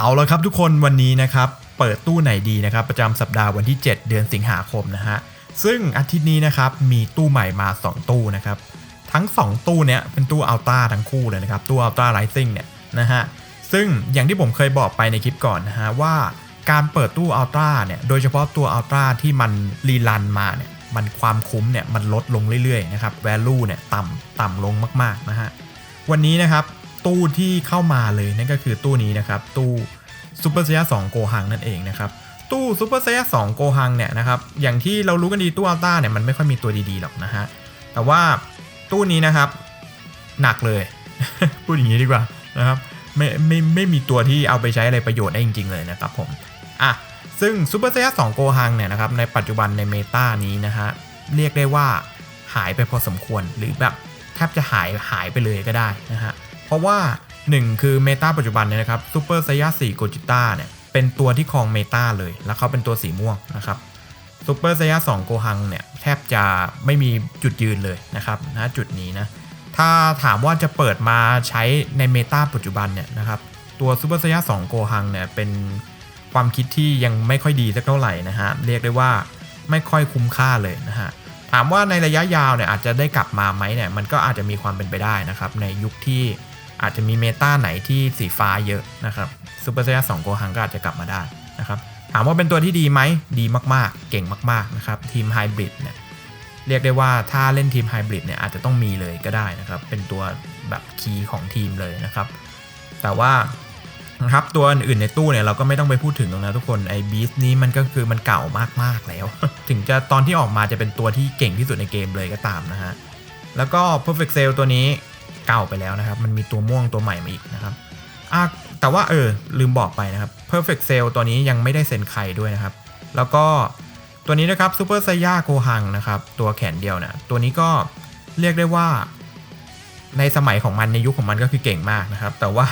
เอาละครับทุกคนวันนี้นะครับเปิดตู้ไหนดีนะครับประจำสัปดาห์วันที่ 7 เดือนสิงหาคมนะฮะซึ่งอาทิตย์นี้นะครับมีตู้ใหม่มา 2 ตู้นะครับทั้ง 2 ตู้เนี้ยเป็นตู้อัลต้าทั้งคู่เลยนะครับตู้อัลต้าไรซิ่งเนี่ยนะฮะซึ่งอย่างที่ผมเคยบอกไปในคลิปก่อนนะฮะว่าการเปิดตู้อัลต้าเนี่ยโดยเฉพาะตัวอัลต้าที่มันรีลันมาเนี่ยมันความคุ้มเนี่ยมันลดลงเรื่อยๆนะครับ value เนี่ยต่ำต่ำลงมากๆนะฮะวันนี้นะครับ ตู้ที่เข้ามาเลยนั่นก็คือตู้นี้นะครับตู้ซูเปอร์เซียสองโกหังนั่นเองนะครับตู้ซูเปอร์เซียสองโกหังเนี่ยนะครับอย่างที่เรารู้กันดีตู้อัลต้าเนี่ยมันไม่ค่อยมีตัวดีๆหรอกนะฮะแต่ว่าตู้นี้นะครับหนักเลย พูดอย่างนี้ดีกว่านะครับไม่ไม่ไม่มีตัวที่เอาไปใช้อะไรประโยชน์ได้จริง ๆ เลยนะครับผมอะซึ่งซูเปอร์เซียสองโกหังเนี่ยนะครับในปัจจุบันในเมตานี้นะฮะเรียกได้ว่าหายไปพอสมควรหรือแบบแทบจะหายหายไปเลยก็ได้นะฮะ เพราะว่า 1 คือเมตาปัจจุบันเนี่ยนะครับซูเปอร์ไซยา4โกจิต้าเนี่ยเป็นตัวที่ครองเมตาเลย แล้วเขาเป็นตัวสีม่วงนะครับซูเปอร์ไซยา2โกหังเนี่ยแทบจะไม่มีจุดยืนเลยนะครับนะจุดนี้นะถ้าถามว่าจะเปิดมาใช้ในเมตาปัจจุบันเนี่ยนะครับตัวซูเปอร์ไซยา2โกหังเนี่ยเป็นความคิดที่ยังไม่ค่อยดีสักเท่าไหร่นะฮะเรียกได้ว่าไม่ค่อยคุ้มค่าเลยนะฮะถามว่าในระยะยาวเนี่ยอาจจะได้กลับมาไหมเนี่ยมันก็อาจจะมีความเป็นไปได้นะครับในยุคที่ อาจจะมีเมตาไหนที่สีฟ้าเยอะนะครับซูเปอร์เซียสองโกหังก็อาจจะกลับมาได้นะครับถามว่าเป็นตัวที่ดีไหมดีมากๆ เก่งมาก ๆ นะครับทีมไฮบริดเนี่ยเรียกได้ว่าถ้าเล่นทีมไฮบริดเนี่ยอาจจะต้องมีเลยก็ได้นะครับ เป็นตัวแบบคีย์ของทีมเลยนะครับ แต่ว่านะครับตัวอื่นในตู้เนี่ยเราก็ไม่ต้องไปพูดถึงตรงนะทุกคนไอ้บีสนี้มันก็คือมันเก่ามากๆแล้ว ถึงจะตอนที่ออกมาจะเป็นตัวที่เก่งที่สุดในเกมเลยก็ตามนะฮะแล้วก็ perfect sale ตัวนี้ เก่าไปแล้วนะครับ มันมีตัวม่วงตัวใหม่มาอีกนะครับอะแต่ว่าเออลืมบอกไปนะครับ perfect sale ตัวนี้ยังไม่ได้เซ็นใครด้วยนะครับ แล้วก็ตัวนี้นะครับ super s a y a โกหังนะครับตัวแขนเดียวนะตัวนี้ก็เรียกได้ว่า ในสมัยของมันในยุคของมันก็คือเก่งมากนะครับ แต่ว่า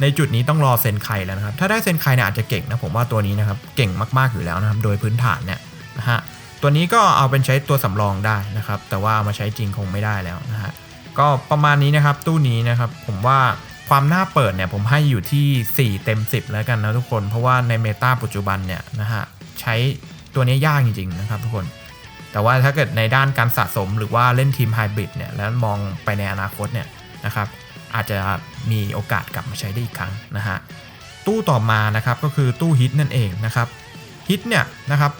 ในจุดนี้ต้องรอเซ็นใครแล้วนะครับ ถ้าได้เซ็นใครเนี่ยอาจจะเก่งนะผมว่าตัวนี้นะครับเก่งมากๆอยู่แล้วนะครับ โดยพื้นฐานเนี่ยนะฮะตัวนี้ก็เอาเป็นใช้ตัวสำรองได้นะครับ แต่ว่าเอามาใช้จริงคงไม่ได้แล้วนะฮะ ก็ประมาณนี้นะครับตู้นี้นะครับผมว่าความน่าเปิดเนี่ยผมให้อยู่ที่ 4 เต็ม 10 แล้วกันนะทุกคน เพราะว่าในเมตาปัจจุบันเนี่ยนะฮะใช้ตัวนี้ยากจริง ๆ นะครับทุกคน แต่ว่าถ้าเกิดในด้านการสะสมหรือว่าเล่นทีมไฮบริดเนี่ยแล้วมองไปในอนาคตเนี่ยนะครับอาจจะมีโอกาสกลับมาใช้ได้อีกครั้งนะฮะตู้ต่อมานะครับก็คือตู้ฮิตนั่นเองนะครับฮิตเนี่ยนะครับ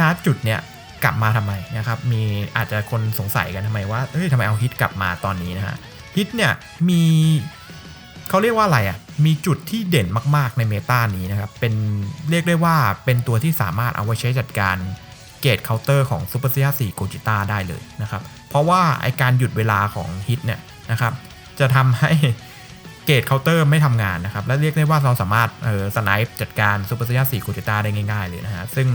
ณจุดเนี่ย กลับมาทำไมนะครับ มีอาจจะคนสงสัยกันทำไมว่าเฮ้ยทำไมเอาฮิตกลับมาตอนนี้นะฮะฮิตเนี่ยมีเขาเรียกว่าอะไรอะ มีจุดที่เด่นมากๆในเมตานี้นะครับ เป็นเรียกได้ว่าเป็นตัวที่สามารถเอาไว้ใช้จัดการเกตเคาน์เตอร์ของซูเปอร์เซียสี่โกจิต้าได้เลยนะครับ เพราะว่าไอการหยุดเวลาของฮิตเนี่ยนะครับ จะทำให้เกตเคาน์เตอร์ไม่ทำงานนะครับ และเรียกได้ว่าเราสามารถเออสไนป์จัดการซูเปอร์เซียสี่โกจิต้าได้ง่ายๆเลยนะฮะ ซึ่ง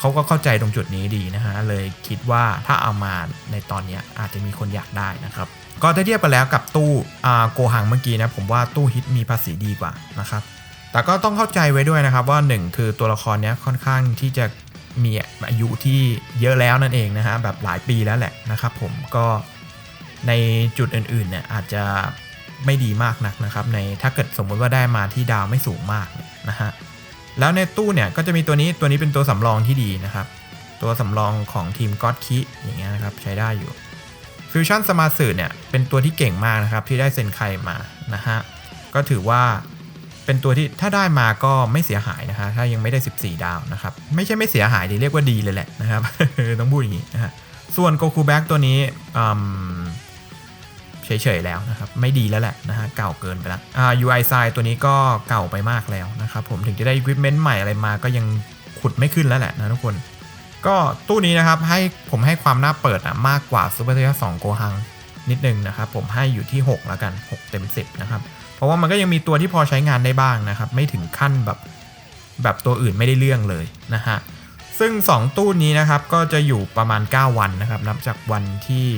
เขาก็เข้าใจตรงจุดนี้ดีนะฮะเลยคิดว่าถ้าเอามาในตอนนี้อาจจะมีคนอยากได้นะครับก็ถ้าเทียบกันแล้วกับตู้โกหังเมื่อกี้นะผมว่าตู้ฮิตมีภาษีดีกว่านะครับแต่ก็ต้องเข้าใจไว้ด้วยนะครับว่า 1 คือตัวละครนี้ค่อนข้างที่จะมีอายุที่เยอะแล้วนั่นเองนะฮะแบบหลายปีแล้วแหละนะครับผมก็ในจุดอื่นๆเนี่ยอาจจะไม่ดีมากนักนะครับในถ้าเกิดสมมุติว่าได้มาที่ดาวไม่สูงมากนะฮะ แล้วในตู้เนี่ยก็จะมีตัวนี้ตัวนี้เป็นตัวสำรองที่ดีนะครับ ตัวสำรองของทีมก็อดคิอย่างเงี้ยนะครับใช้ได้อยู่ฟิวชั่นสมาร์ทสื่อเนี่ยเป็นตัวที่เก่งมากนะครับที่ได้เซ็นไคมานะฮะก็ถือว่าเป็นตัวที่ถ้าได้มาก็ไม่เสียหายนะฮะถ้ายังไม่ได้ 14 ดาวนะครับไม่ใช่ไม่เสียหายดีเรียกว่าดีเลยแหละนะครับต้องพูดอย่างนี้นะฮะส่วนโกคูแบ็กตัวนี้ เฉยๆแล้วนะครับ ไม่ดีแล้วแหละนะฮะเก่าเกินไปแล้วอ่า UI ไซตัวนี้ก็เก่าไปมากแล้วนะครับผมถึงจะได้ equipment ใหม่อะไรมาก็ยังขุดไม่ขึ้นแล้วแหละนะทุกคน ก็ตู้นี้นะครับให้ผมให้ความน่าเปิดอะมากกว่า Super Saiyan 2 Go Hang นิดนึงนะครับผมให้อยู่ที่ 6 แล้วกัน 6 เต็ม 10 นะครับ เพราะว่ามันก็ยังมีตัวที่พอใช้งานได้บ้างนะครับ ไม่ถึงขั้นแบบแบบตัวอื่นไม่ได้เรื่องเลยนะฮะซึ่ง 2 ตู้นี้นะครับก็จะอยู่ประมาณ 9 วันนะครับ นับจากวันที่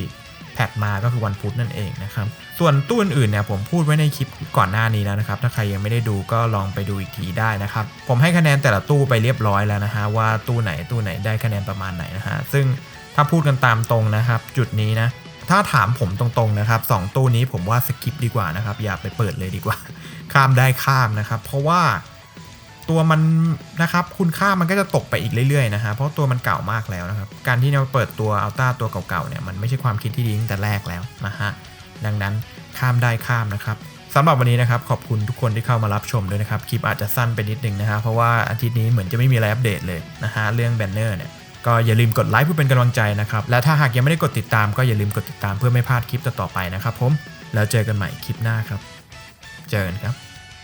แพทมาก็คือวันพุธนั่นเองนะครับ ส่วนตู้อื่นๆเนี่ยผมพูดไว้ในคลิปก่อนหน้านี้แล้วนะครับ ถ้าใครยังไม่ได้ดูก็ลองไปดูอีกทีได้นะครับ ผมให้คะแนนแต่ละตู้ไปเรียบร้อยแล้วนะฮะว่าตู้ไหนตู้ไหนได้คะแนนประมาณไหนนะฮะ ซึ่งถ้าพูดกันตามตรงนะครับ จุดนี้นะ ถ้าถามผมตรงๆนะครับสองตู้นี้ผมว่าสกิปดีกว่านะครับ อย่าไปเปิดเลยดีกว่า ข้ามได้ข้ามนะครับ เพราะว่า ตัวมันนะครับคุณค่ามันก็จะตกไปอีกเรื่อยๆนะฮะเพราะตัวมันเก่ามากแล้วนะครับ การที่เราเปิดตัวอัลต้าตัวเก่าๆเนี่ยมันไม่ใช่ความคิดที่ดีตั้งแต่แรกแล้วนะฮะดังนั้นข้ามได้ข้ามนะครับสำหรับวันนี้นะครับขอบคุณทุกคนที่เข้ามารับชมด้วยนะครับคลิปอาจจะสั้นไปนิดนึงนะฮะเพราะว่าอาทิตย์นี้เหมือนจะไม่มีอะไรอัปเดตเลยนะฮะเรื่องแบนเนอร์เนี่ยก็อย่าลืมกดไลค์เพื่อเป็นกำลังใจนะครับและถ้าหากยังไม่ได้กดติดตามก็อย่าลืมกดติดตามเพื่อไม่พลาดคลิปต่อๆไปนะครับผมแล้วเจอกันใหม่คลิปหน้าครับ เจอกันครับ